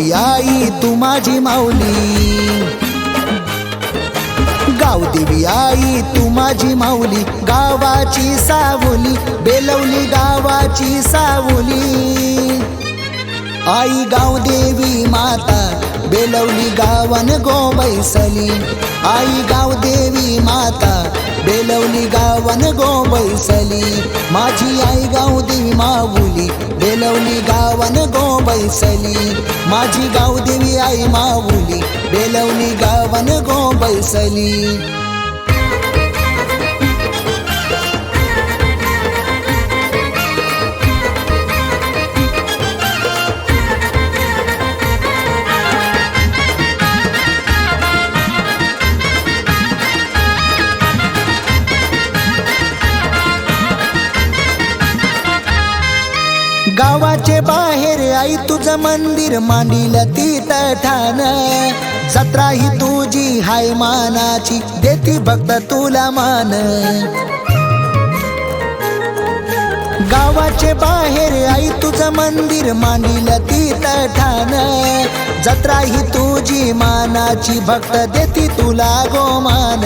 गावदेवी आई तू माझी माऊली. गावदेवी आई तू माझी माऊली. गावाची सावली बेलवली गावाची सावली. आई गावदेवी माता बेलवली गावन गोबैसली आई गावदेवी माता बेलवली गावन गोबैसली माझी आई गावदेवी माऊली. बेलवली गावन गोबैसली माझी गावदेवी आई माऊली. बेलवली गावन गोबैसली गावाचे बाहेर आई तुझं मंदिर मांडील तीत ठाण जत्रा ही तुझी हाय मानाची देती भक्त तुला मान. गावाचे बाहेर आई तुझं मंदिर मांडील तीत ठाण जत्रा ही तुझी मानाची भक्त देती तुला गोमान.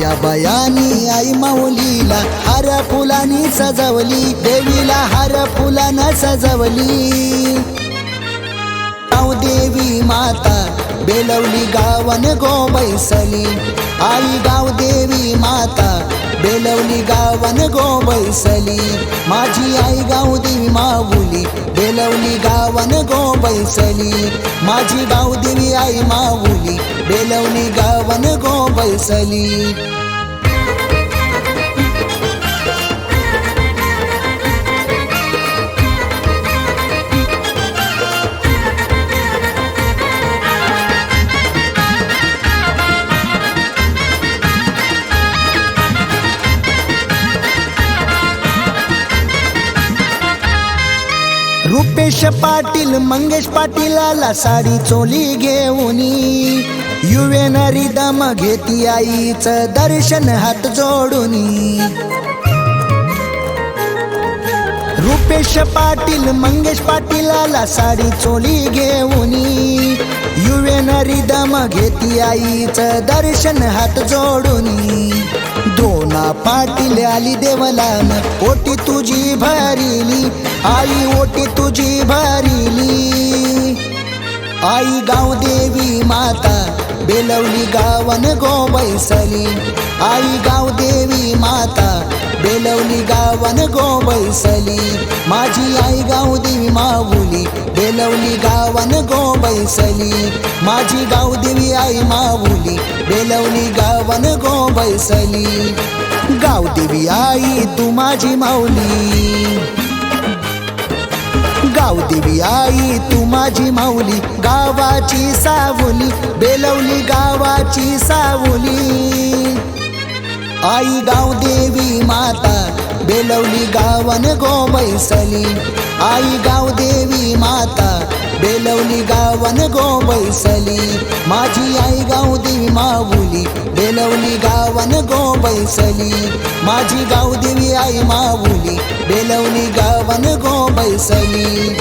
या बयानी आई माऊलीला हार फुलानी सजवली देवीला हार फुलानं सजवली. गाव देवी माता बेलवली गावन गोबैसली आई गाव देवी माता बेलवली गावन गोबैसली माझी आई गाव देवी माऊली. बेलवली गावन गोबैसली माझी गाव आई माऊली बेलवली गावन गोबैसली रुपेश पाटील मंगेश पाटीलाला साडी चोली घेऊनी युवेन दम घेती आईच दर्शन हात जोडून रुपेश पाटील मंगेश पाटीलाला साडी चोली घेऊनी युवेन दम घेती आईच दर्शन हात जोडूनी दोना पाटील आली देवलान ओटी तुझी भरिली, आई ओटी तुझी भरिली। आई गाव देवी माता, बेलवली गावन गोबैसली आई गाव देवी माता, बेलवली गावन गोबैसली माझी आई गाव देवी माऊली, बेलवली गावन गो बैसली। माझी गाव देवी आई माऊली, बेलवली गावन गो बैसली। गाव देवी आई तू माझी माऊली. गावदेवी आई तू माझी माऊली. गावाची सावली बेलवली गावाची सावली. आई गावदेवी माता बेलवली गावन गोबैसली आई गावदेवी माता बेलवली गावन गो बैसली. माझी आई गावदेवी माऊली. बेलवली गावन गो बैसली. माझी गावदेवी आई माऊली. बेलवली गावन गो बैसली.